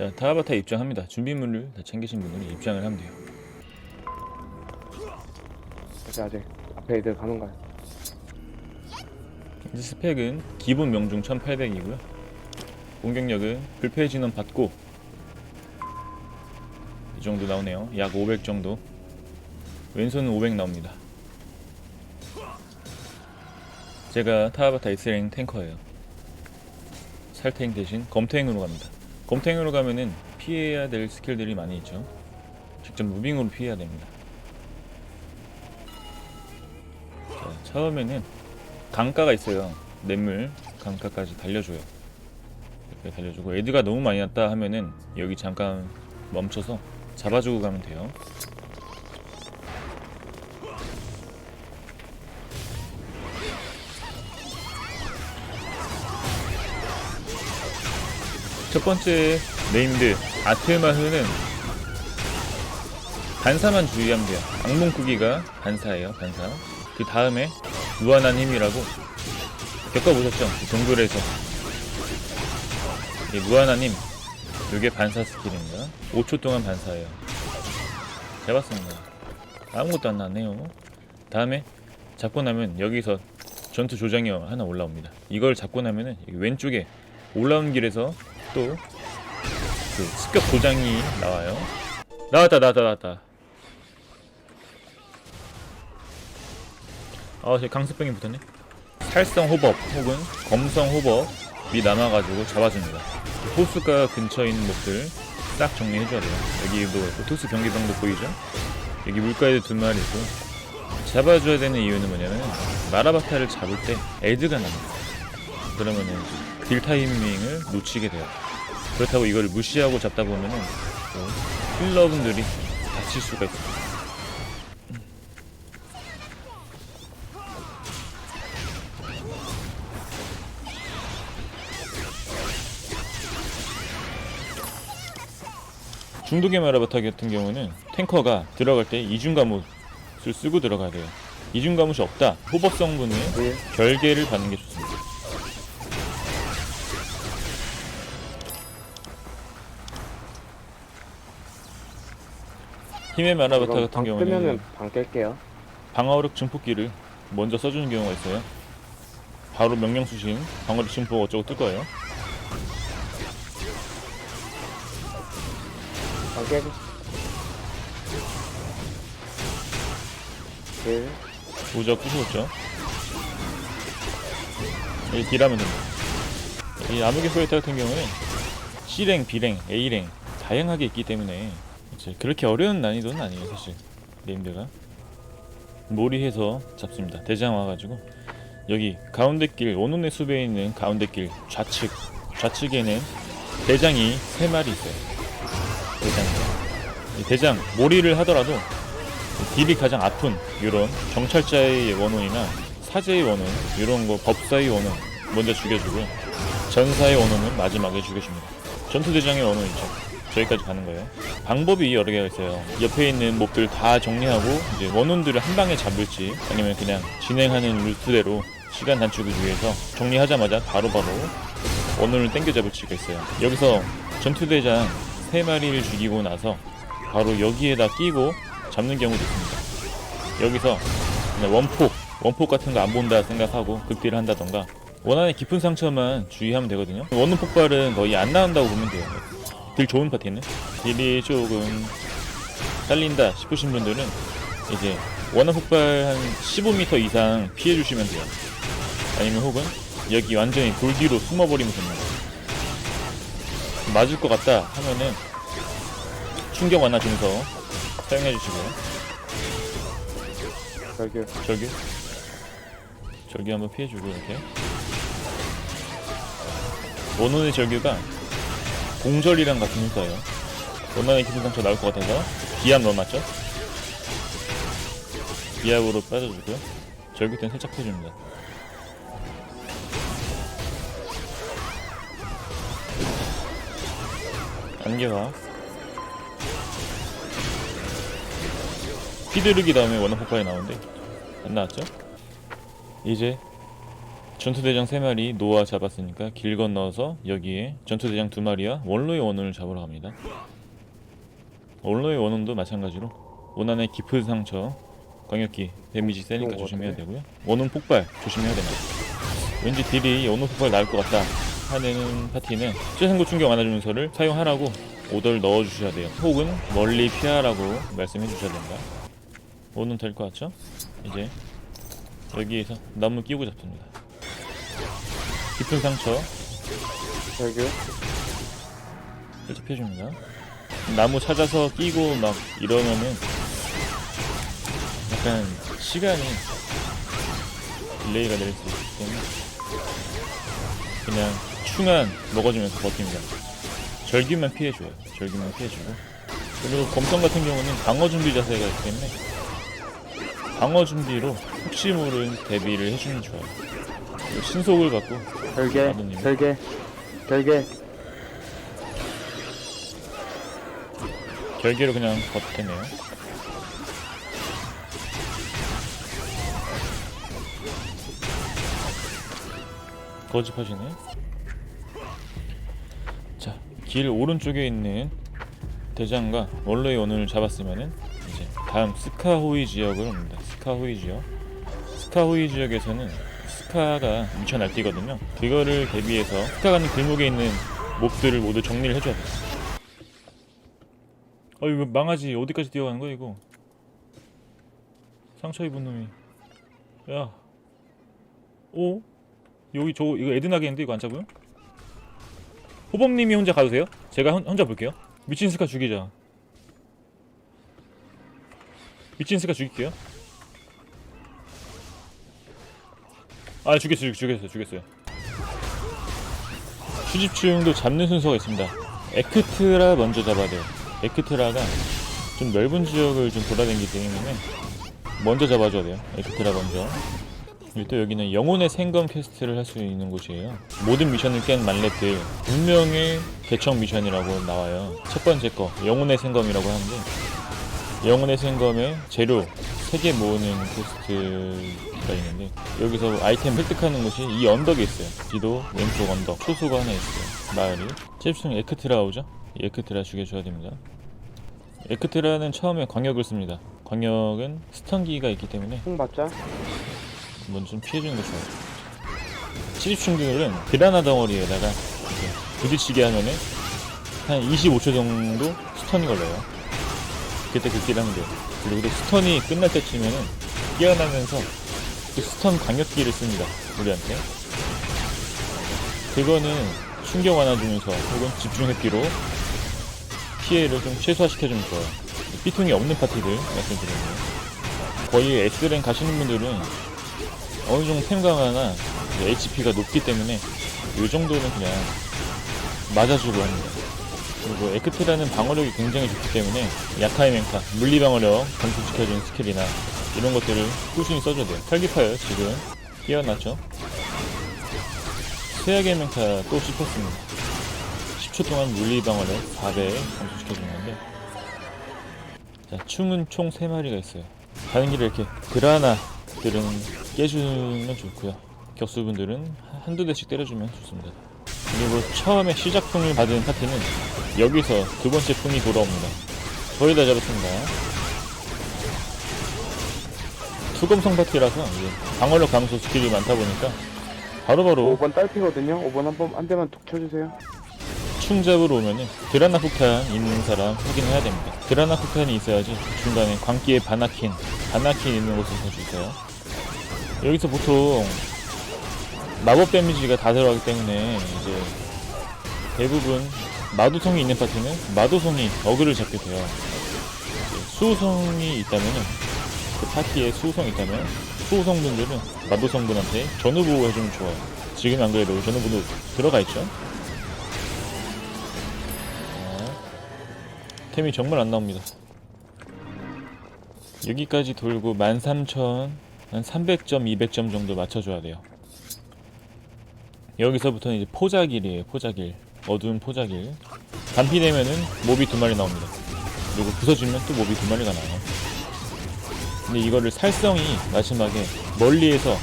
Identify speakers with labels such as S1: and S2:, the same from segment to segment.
S1: 자 타바타 입장합니다. 준비물을 다 챙기신 분들이 입장을 하면 돼요.
S2: 아직 앞에 애들 가는가요?
S1: 이제 스펙은 기본 명중 1800이고요. 공격력은 불패 진원 받고 이 정도 나오네요. 약 500 정도. 왼손은 500 나옵니다. 제가 타바타 S랭 탱커예요. 살탱 대신 검탱으로 갑니다. 검탱으로 가면은 피해야 될 스킬들이 많이 있죠. 직접 무빙으로 피해야 됩니다. 자, 처음에는 강가가 있어요. 냇물 강가까지 달려줘요. 이렇게 달려주고 애드가 너무 많이 왔다 하면은 여기 잠깐 멈춰서 잡아주고 가면 돼요. 첫 번째 네임드 아트마흐는 반사만 주의하면 돼요. 악몽 크기가 반사예요, 반사. 그 다음에 무한한 힘이라고 겪어보셨죠? 이 동굴에서 이 무한한 힘 이게 반사 스킬입니다 5초 동안 반사예요 잡았습니다 아무것도 안 나네요 다음에 잡고 나면 여기서 전투 조장이 하나 올라옵니다 이걸 잡고 나면은 왼쪽에 올라온 길에서 또 그 습격 도장이 나와요 나왔다 나왔다 나왔다 아, 제 강습병이 붙었네. 살성 호법 혹은 검성 호법이 남아가지고 잡아줍니다. 호수가 근처에 있는 몹들 싹 정리해줘야 돼요. 여기도 토스 경기병도 보이죠? 여기 물가에도 두 마리 있고 잡아줘야 되는 이유는 뭐냐면 마라바타를 잡을 때 애드가 납니다. 그러면은 딜 타이밍을 놓치게 돼요. 그렇다고 이걸 무시하고 잡다 보면은 또 힐러분들이 다칠 수가 있습니다. 중독의 마라바타 같은 경우는 탱커가 들어갈 때 이중 감옷을 쓰고 들어가야 돼요. 이중 감옷이 없다. 호법 성분은
S2: 예.
S1: 결계를 받는 게 좋습니다. 마라바타
S2: 이건
S1: 같은
S2: 방
S1: 경우는
S2: 뜨면은 방 깰게요.
S1: 방어력 증폭기를 먼저 써주는 경우가 있어요. 바로 명령 수신, 방어력 증폭 어쩌고 뜰 거예요.
S2: 방 깨고. 1
S1: 우적 부수었죠. 이 딜하면 됩니다. 이 암흑의 소이타 같은 경우는 C랭, B랭, A랭 다양하게 있기 때문에 이제 그렇게 어려운 난이도는 아니에요 사실. 네임드가. 몰이해서 잡습니다. 대장 와가지고. 여기 가운데 길 원혼의 숲에 있는 가운데 길 좌측 좌측에는 대장이 세 마리 있어요. 대장. 이 대장 몰이를 하더라도 딜이 가장 아픈 이런 경찰자의 원혼이나 사제의 원혼 이런 거 법사의 원혼 먼저 죽여주고요. 전사의 원혼은 마지막에 죽여줍니다. 전투대장의 원혼 있죠 저기까지 가는 거예요 방법이 여러 개가 있어요 옆에 있는 몹들 다 정리하고 이제 원혼들을 한 방에 잡을지 아니면 그냥 진행하는 루트대로 시간 단축을 위해서 정리하자마자 바로바로 원혼을 땡겨 잡을지가 있어요 여기서 전투대장 세 마리를 죽이고 나서 바로 여기에다 끼고 잡는 경우도 있습니다. 여기서 그냥 원폭, 원폭 같은 거 안 본다 생각하고 극딜을 한다던가 원한의 깊은 상처만 주의하면 되거든요. 원혼 폭발은 거의 안 나온다고 보면 돼요. 딜 좋은 파티는 딜이 조금 딸린다 싶으신 분들은 이제 원한 폭발 한 15m 이상 피해 주시면 돼요. 아니면 혹은 여기 완전히 돌 뒤로 숨어버리면 됩니다. 맞을 것 같다 하면은 충격 완화 중서 사용해 주시고요.
S2: 저기
S1: 저기 저기 한번 피해주고 이렇게 원혼의 절규가 공절이랑 같은 효과예요. 원혼의 깊은 상처 나올 것 같아서 기압 넣어놨죠? 기압으로 빠져주고요. 절규 때는 살짝 펴줍니다. 안개가 휘두르기 다음에 원한 폭발이 나오는데 안 나왔죠? 이제 전투대장 3마리 노아 잡았으니까 길 건너서 여기에 전투대장 2마리와 원로의 원혼을 잡으러 갑니다. 원로의 원혼도 마찬가지로 원안의 깊은 상처 광역기 데미지 세니까 조심해야? 되고요. 원혼 폭발 조심해야 됩니다. 왠지 딜이 원혼 폭발 나올 것 같다 하는 파티는 최상급 충격 완화 주문서를 사용하라고 오더를 넣어주셔야 돼요. 혹은 멀리 피하라고 말씀해 주셔야 된다. 원혼 될 것 같죠? 이제 여기에서 나무 끼우고 잡습니다. 깊은 상처
S2: 절규.
S1: 살짝 펴줍니다. 나무 찾아서 끼고 막 이러면은 약간 시간이 딜레이가 될 수 있기 때문에 그냥 충안 먹어주면서 버팁니다. 절규만 피해줘요. 절규만 피해주고 그리고 검성 같은 경우는 방어 준비 자세가 있기 때문에 방어 준비로 혹시 모르는 대비를 해주면 좋아요. 신속을 갖고
S2: 절개.
S1: 아드님.
S2: 절개. 절개.
S1: 결계로 그냥 버텼네요. 거짓하시네. 자, 길 오른쪽에 있는 대장과 원로의 원혼을 잡았으면은 이제 다음 스카호이 지역을 옵니다. 스카호이 지역. 스카호이 지역에서는 스카가 미쳐 날뛰거든요. 그거를 대비해서 스카 가는 길목에 있는 몹들을 모두 정리를 해줘야 돼요. 어 이거 망하지 어디까지 뛰어가는 거야 이거 상처 입은 놈이 야 오? 여기 저 이거 에드나게인데 이거 안 잡아요? 호범님이 혼자 가도 돼요? 제가 혼, 혼자 볼게요 미친 스카 죽이자 미친 스카 죽일게요 아 죽였어요 죽였어요 죽였어요 수집충도 잡는 순서가 있습니다 에크트라 먼저 잡아야 돼요 에크트라가 좀 넓은 지역을 좀 돌아다니기 때문에 먼저 잡아줘야 돼요. 에크트라 먼저. 그리고 또 여기는 영혼의 생검 퀘스트를 할 수 있는 곳이에요. 모든 미션을 깬 만렙들 운명의 개척 미션이라고 나와요. 첫 번째 거 영혼의 생검이라고 하는데 영혼의 생검의 재료 3개 모으는 퀘스트가 있는데 여기서 아이템 획득하는 곳이 이 언덕에 있어요. 지도 왼쪽 언덕 초소가 하나 있어요. 마을이. 잽충 에크트라 오죠? 이 에크트라 죽여줘야 됩니다. 에크트라는 처음에 광역을 씁니다. 광역은 스턴기가 있기 때문에
S2: 총 받자.
S1: 먼저 좀 피해주는 게 좋아요. 치집충들은 드라나 덩어리에다가 부딪히게 하면은 한 25초 정도 스턴이 걸려요. 그때 극기를 하면 돼요. 그리고 또 스턴이 끝날 때쯤에는 깨어나면서 그 스턴 광역기를 씁니다. 우리한테. 그거는 충격 완화 주면서 혹은 집중했기로 피해를 좀 최소화시켜주면 좋아요. 삐통이 없는 파티들 말씀드리는 거의 S랭 가시는 분들은 어느 정도 템 강화나 HP가 높기 때문에 이 정도는 그냥 맞아주고 합니다. 그리고 에크트라는 방어력이 굉장히 좋기 때문에 약하의 맹타, 물리 방어력 감소시켜주는 스킬이나 이런 것들을 꾸준히 써줘야 돼요. 탈기파요 지금 깨어났죠? 세약의 맹타 또 씹혔습니다. 10초 동안 물리 방어력 4배 감소시켜주는 건데 자 충은 총 3마리가 있어요. 가는 길에 이렇게 그라나들은 깨주면 좋고요. 격수분들은 한두 대씩 때려주면 좋습니다. 그리고 처음에 시작품을 받은 파티는 여기서 두 번째 품이 돌아옵니다. 거의 다 잡았습니다. 수검성 파티라서 방어력 감소 스킬이 많다 보니까 바로바로
S2: 5번 딸피거든요. 5번 한 번 한 대만 툭 쳐주세요.
S1: 충잡으로 오면은 드라나 폭탄 있는 사람 확인해야 됩니다. 드라나 폭탄이 있어야지 중간에 광기의 바나킨, 바나킨 있는 곳을 봐주세요. 여기서 보통 마법 데미지가 다 들어가기 때문에 이제 대부분 마도성이 있는 파티는 마도성이 어그를 잡게 돼요. 이제 수호성이 있다면은 그 파티에 수호성이 있다면 수호성 분들은 마도성 분한테 전후 보호 해주면 좋아요. 지금 안 그래도 전후 보호 들어가 있죠? 템이 정말 안 나옵니다. 여기까지 돌고 13,000, 한 300점, 200점 정도 맞춰줘야 돼요. 여기서부터는 이제 포자길이에요, 포자길. 어두운 포자길. 반피되면은 몹이 두 마리 나옵니다. 그리고 부서지면 또 몹이 두 마리가 나와요. 근데 이거를 살성이 마지막에 멀리에서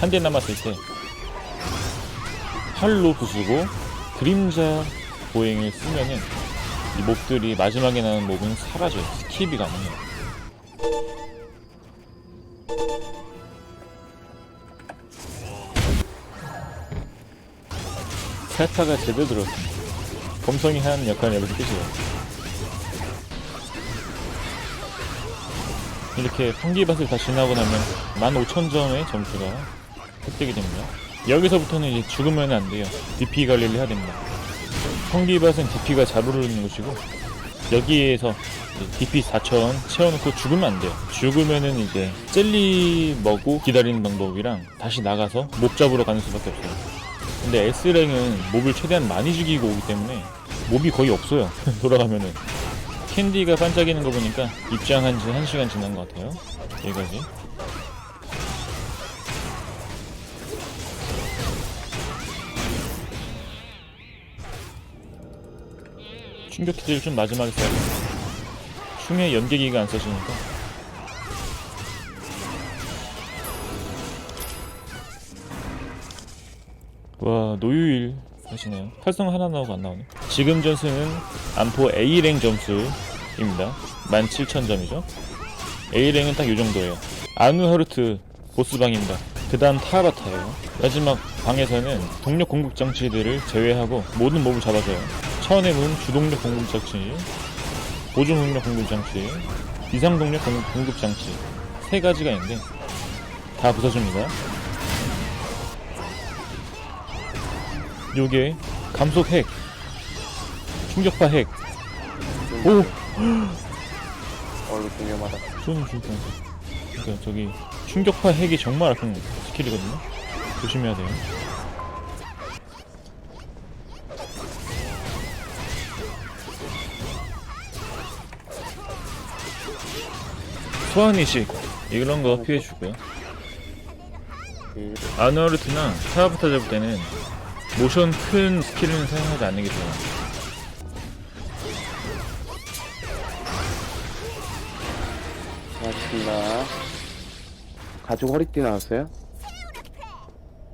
S1: 한 대 남았을 때 칼로 부수고 그림자 보행을 쓰면은 이 몹들이 마지막에 나는 몹은 사라져요. 스킵이 가능해요. 세타가 제대로 들었습니다. 검성이 하는 역할은 여기서 끝이에요. 이렇게 환기밭을 다 지나고 나면 15,000점의 점수가 획득이 됩니다. 여기서부터는 이제 죽으면 안 돼요. DP 관리를 해야 됩니다. 환기밭은 DP가 잘 오르는 곳이고 여기에서 DP 4,000 채워놓고 죽으면 안 돼요. 죽으면은 이제 젤리 먹고 기다리는 방법이랑 다시 나가서 몹 잡으러 가는 수밖에 없어요. 근데 S랭은 몹을 최대한 많이 죽이고 오기 때문에 몹이 거의 없어요. 돌아가면은. 캔디가 반짝이는 거 보니까 입장한 지 1시간 지난 것 같아요. 여기까지. 충격 기제를 좀 마지막에 써야 돼. 충의 연계기가 안 써지니까. 와 노유일 하시네요. 활성 하나 나오고 안 나오네. 지금 점수는 안포 A랭 점수입니다. 17,000점이죠. A랭은 딱이 정도예요. 아누하르트 보스방입니다. 그 다음 타바타예요. 마지막 방에서는 동력 공급 장치들을 제외하고 모든 몹을 잡아줘요. 차원의 문 주동력 공급 장치, 보조 동력 공급 장치, 이상 동력 공- 공급 장치 세 가지가 있는데 다 부숴줍니다. 요게 감속 핵, 충격파 핵, 오!
S2: 좀 위험하다
S1: 쏘는 뻔했어. 그러니까 저기 충격파 핵이 정말 아픈 스킬이거든요. 조심해야 돼요. 소환이식 이런 거 피해주고요.
S2: 이
S1: 아누아르트나 타라부타 잡을 때는 모션 큰 스킬은 사용하지 않는 게 좋아요.
S2: 고맙습니다 가죽 허리띠 나왔어요?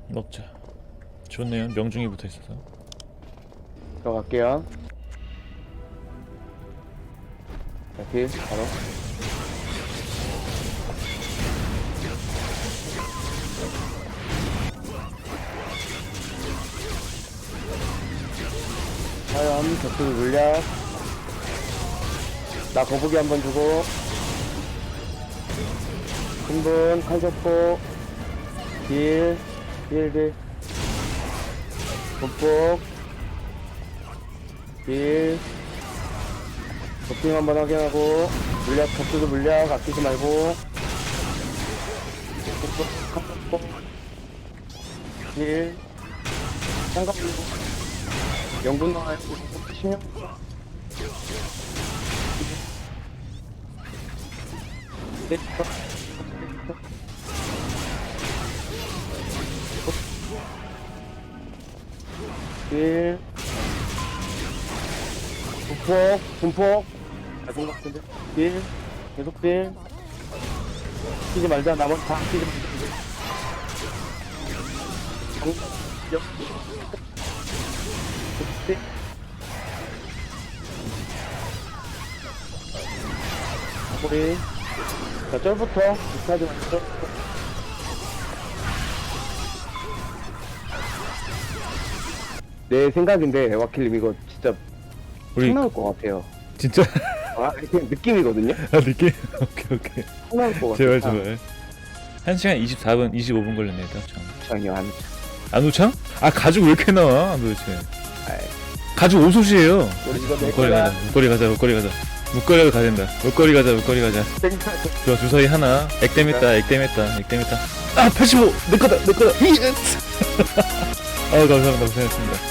S1: 먹자. 좋네요. 명중이 붙어 있어서.
S2: 들어갈게요 자, 딜 바로 화염, 격투 물약 나 거북이 한 번 주고. 큰분, 칼격포. 딜, 딜, 딜. 복복. 딜. 도핑 한번 확인하고. 물약 격투도 물약 아끼지 말고. 딜. 장갑 들고 영분 나와요 신경 네, 딜 분폭, 분폭. 잘본 것 같은데. 딜. 계속 딜. 뛰지 말자. 나머지 다 뛰지 말자. 정, 역. 마무리. 자, 쩔부터. 비슷하지 말고 쩔부터. 내 생각인데, 와킬님 이거 진짜
S1: 우리
S2: 총 나올 것 같아요.
S1: 진짜
S2: 아, 그냥 느낌이거든요?
S1: 아 느낌 오케이 오케이
S2: 총 나올 것 같아요.
S1: 제발 제발 1시간 24분 25분 걸렸네요 딱 참.
S2: 장이요, 한.
S1: 안우창? 아 가죽 왜 이렇게 나와 도대체
S2: 아이.
S1: 가죽 오솥이에요
S2: 우리 이거 내
S1: 목걸이. 가자 목걸이 가자 목걸이 가자 목걸이가 가야 된다. 목걸이 가자 목걸이 가자. 좋아 주사위 하나. 액땜 했다 액땜 했다 액땜 했다. 아 85 내 거다 내 거다. 히! 아 감사합니다. 고생했습니다